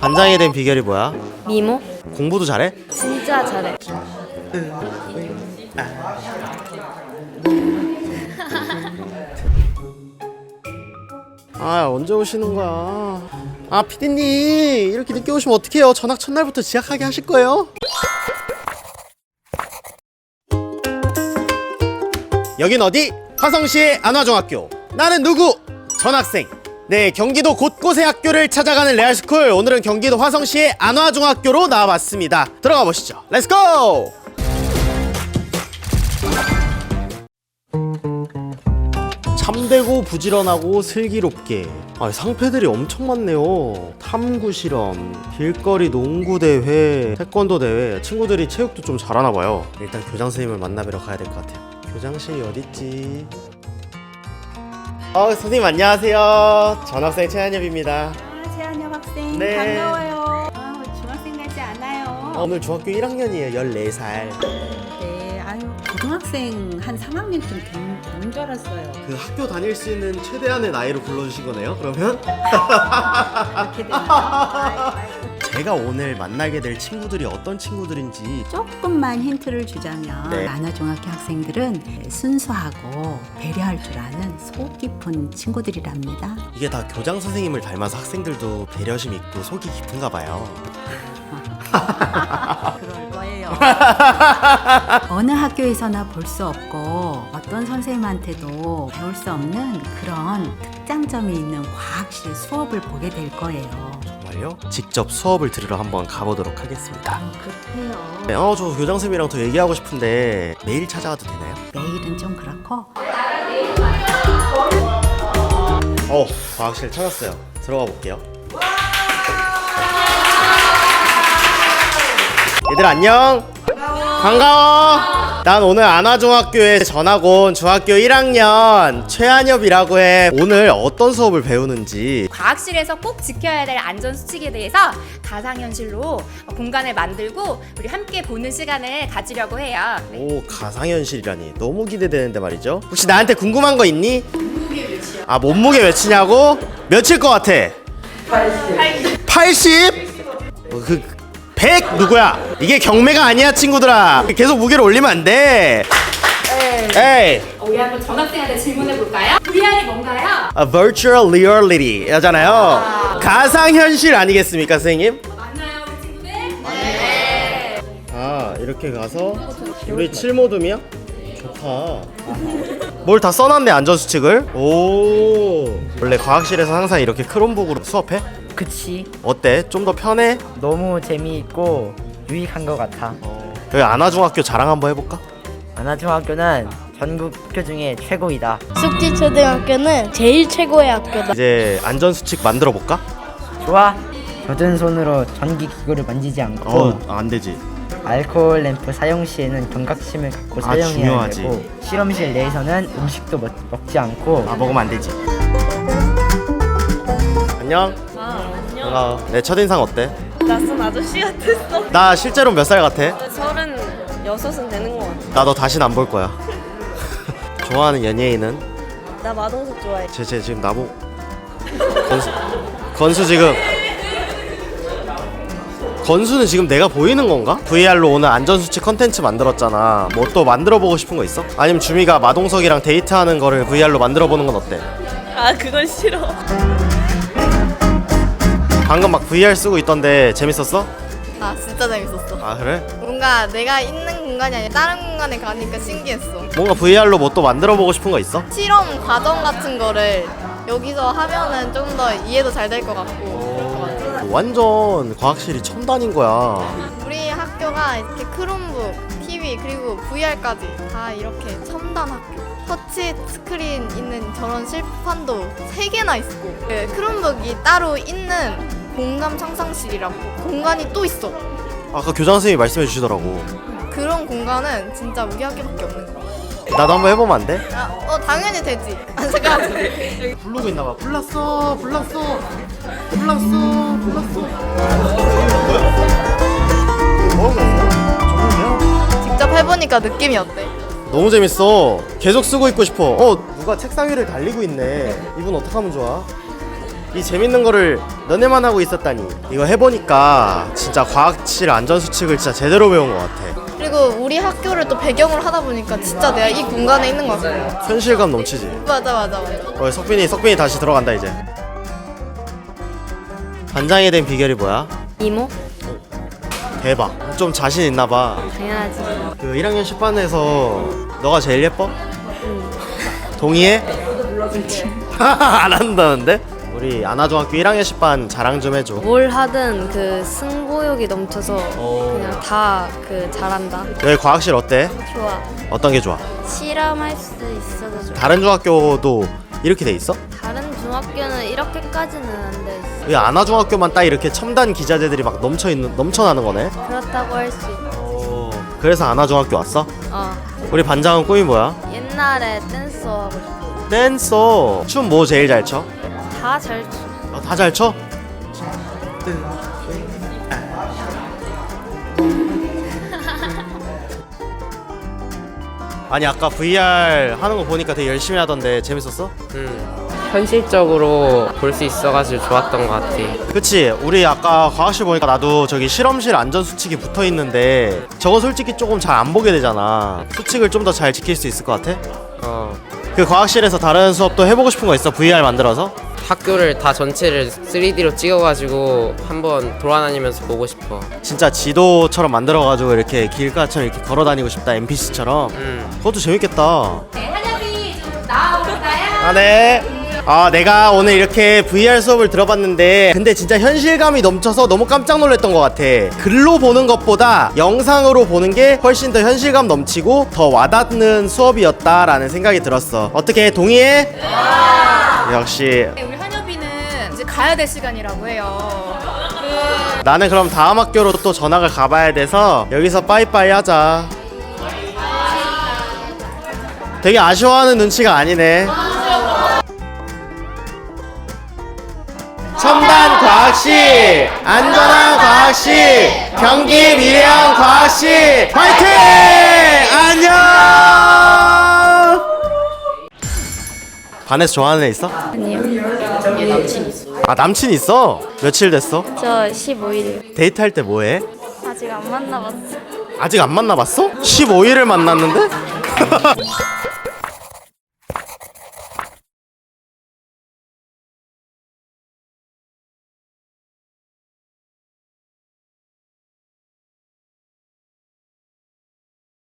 반장이 된 비결이 뭐야? 미모? 공부도 잘해? 진짜 잘해. 아 언제 오시는 거야? 아 피디님 이렇게 늦게 오시면 어떡해요? 전학 첫날부터 지각하게 하실 거예요? 여긴 어디? 화성시의 안화중학교 나는 누구? 전학생 네 경기도 곳곳의 학교를 찾아가는 레알스쿨. 오늘은 경기도 화성시의 안화중학교로 나와봤습니다. 들어가 보시죠. 렛츠고! 참되고 부지런하고 슬기롭게. 아, 상패들이 엄청 많네요. 탐구 실험 길거리 농구 대회 태권도 대회. 친구들이 체육도 좀 잘하나 봐요. 일단 교장 선생님을 만나뵈러 가야 될 것 같아요. 교장실이 어딨지 어 선생님 안녕하세요 전학생 최한엽입니다 아, 최한엽 학생 네. 반가워요. 아, 중학생 같지 않아요. 어, 오늘 중학교 1학년이에요 14살 네, 아유 고등학생 한 3학년쯤 된, 된줄 알았어요. 그 학교 다닐 수 있는 최대한의 나이로 불러주신 거네요 그러면? 이렇게 되나요? 아이고, 아이고. 제가 오늘 만나게 될 친구들이 어떤 친구들인지 조금만 힌트를 주자면 네. 만화 중학교 학생들은 순수하고 배려할 줄 아는 속 깊은 친구들이랍니다. 이게 다 교장 선생님을 닮아서 학생들도 배려심 있고 속이 깊은가 봐요. 그럴 거예요. 어느 학교에서나 볼 수 없고 어떤 선생님한테도 배울 수 없는 그런 특장점이 있는 과학실 수업을 보게 될 거예요. 정말요? 직접 수업을 들으러 한번 가보도록 하겠습니다. 어, 그렇대요. 네, 어, 저 교장 선생님이랑 더 얘기하고 싶은데 매일 찾아와도 되나요? 내일은 좀 그렇고 어, 과학실 찾았어요. 들어가 볼게요. 얘들 안녕. 반가워. 난 오늘 안화중학교에 전학 온 중학교 1학년 최한엽이라고 해. 오늘 어떤 수업을 배우는지 과학실에서 꼭 지켜야 될 안전 수칙에 대해서 가상현실로 공간을 만들고 우리 함께 보는 시간을 가지려고 해요. 네. 오 가상현실이라니 너무 기대되는데 말이죠 혹시 나한테 궁금한 거 있니? 아 몸무게 몇이냐고? 몇일 것 같아? 80 80? 어, 그 100 누구야? 이게 경매가 아니야 친구들아 계속 무게를 올리면 안 돼 에이 우리 한번 전학생한테 질문해 볼까요? VR이 뭔가요? 아, Virtual Reality 잖아요 가상현실 아니겠습니까 선생님? 맞나요, 우리 친구들? 네. 아 이렇게 가서 우리 칠모둠이야? 좋다 뭘 다 써놨네 안전수칙을 오 원래 과학실에서 항상 이렇게 크롬북으로 수업해? 그치 어때? 좀 더 편해? 너무 재미있고 유익한 것 같아 여기 안화중학교 자랑 한번 해볼까? 안화중학교는 전국 학교 중에 최고이다 숙지 초등학교는 제일 최고의 학교다. 이제 안전수칙 만들어 볼까? 좋아 젖은 손으로 전기 기구를 만지지 않고 어 안되지 알코올 램프 사용 시에는 경각심을 갖고 아, 사용해야 중요하지. 되고 실험실 내에서는 음식도 먹, 먹지 않고 아 먹으면 안 되지 안녕 반가워 내 첫인상 어때? 낯선 아저씨 같았어. 나 실제로 몇 살 같아? 서른 여섯은 되는 것 같아. 나 너 다신 안 볼 거야 좋아하는 연예인은? 나 마동석 좋아해. 쟤, 쟤 지금 나보 건수 건수 지금 건수는 지금 내가 보이는 건가? VR로 오늘 안전수칙 컨텐츠 만들었잖아 뭐 또 만들어 보고 싶은 거 있어? 아니면 주미가 마동석이랑 데이트하는 거를 VR로 만들어 보는 건 어때? 아 그건 싫어. 방금 막 VR 쓰고 있던데 재밌었어? 아 진짜 재밌었어. 아 그래? 뭔가 내가 있는 공간이 아니라 다른 공간에 가니까 신기했어. 뭔가 VR로 뭐 또 만들어 보고 싶은 거 있어? 실험 과정 같은 거를 여기서 하면은 좀 더 이해도 잘 될 것 같고 그럴 것 같아. 완전 과학실이 첨단인 거야 우리 학교가 이렇게 크롬북, TV 그리고 VR까지 다 이렇게 첨단 학교. 터치 스크린 있는 저런 실판도 세 개나 있고 그 크롬북이 따로 있는 공감 상상실이라고 공간이 또 있어. 아까 교장 선생님이 말씀해 주시더라고 그런 공간은 진짜 우리 학교밖에 없는 거야. 나도 한번 해보면 안 돼? 아, 어 당연히 되지. 아, 잠깐. 부르고 있나 봐. 불났어, 불났어, 불났어, 불났어. 뭐 하는 직접 해보니까 느낌이 어때? 너무 재밌어. 계속 쓰고 있고 싶어. 어, 누가 책상 위를 달리고 있네. 이분 어떻게 하면 좋아? 이 재밌는 거를 너네만 하고 있었다니 이거 해보니까 진짜 과학실 안전수칙을 진짜 제대로 배운 것 같아 그리고 우리 학교를 또 배경으로 하다 보니까 진짜 내가 이 공간에 있는 것 같아. 현실감 넘치지 맞아 맞아 맞아. 어, 석빈이 석빈이 다시 들어간다 이제 반장이 된 비결이 뭐야? 이모? 대박 좀 자신 있나 봐 당연하지. 그 1학년 10반에서 너가 제일 예뻐? 동의해? 안 한다는데? 우리 안아중학교 1학년 10반 자랑 좀 해줘 뭘 하든 그 승부욕이 넘쳐서 어. 그냥 다 그 잘한다. 여기 과학실 어때? 좋아. 어떤 게 좋아? 실험할 수 있어서 좋아. 다른 중학교도 이렇게 돼 있어? 다른 중학교는 이렇게까지는 안 돼 있어. 왜 안아중학교만 딱 이렇게 첨단 기자재들이 막 넘쳐 있는 넘쳐나는 거네? 그렇다고 할 수 있어. 그래서 안아중학교 왔어? 어. 우리 반장은 꿈이 뭐야? 옛날에 댄서 하고 싶어. 댄서 춤 뭐 제일 잘 춰? 다잘 춰. 어, 다잘 쳐? 아니 아까 VR 하는 거 보니까 되게 열심히 하던데 재밌었어? 음, 현실적으로 볼 수 있어가지고 좋았던 것 같아. 그치 우리 아까 과학실 보니까 나도 저기 실험실 안전 수칙이 붙어 있는데 저거 솔직히 조금 잘 안 보게 되잖아 수칙을 좀 더 잘 지킬 수 있을 것 같아? 어, 그 과학실에서 다른 수업도 해보고 싶은 거 있어? VR 만들어서? 학교를 다 전체를 3D로 찍어가지고 한번 돌아다니면서 보고 싶어. 진짜 지도처럼 만들어가지고 이렇게 길가처럼 이렇게 걸어다니고 싶다 NPC처럼 음. 그것도 재밌겠다 네, 한엽이 좀 나와볼까요? 아, 네. 아, 내가 오늘 이렇게 VR 수업을 들어봤는데, 근데 진짜 현실감이 넘쳐서 너무 깜짝 놀랐던 것 같아. 글로 보는 것보다 영상으로 보는 게 훨씬 더 현실감 넘치고 더 와닿는 수업이었다라는 생각이 들었어. 어떻게 동의해? 역시. 네, 우리 한엽이는 이제 가야 될 시간이라고 해요. 그 나는 그럼 다음 학교로 또 전학을 가봐야 돼서 여기서 빠이빠이 하자. 되게 아쉬워하는 눈치가 아니네. 과학실, 안전한 과학실, 경기 미래형 과학실, 화이팅! 안녕! 반에서 좋아하는 애 있어? 아니요. 아 남친 있어? 며칠 됐어? 저 15일. 데이트할 때 뭐해? 아직 안 만나봤어. 아직 안 만나봤어? 15일을 만났는데?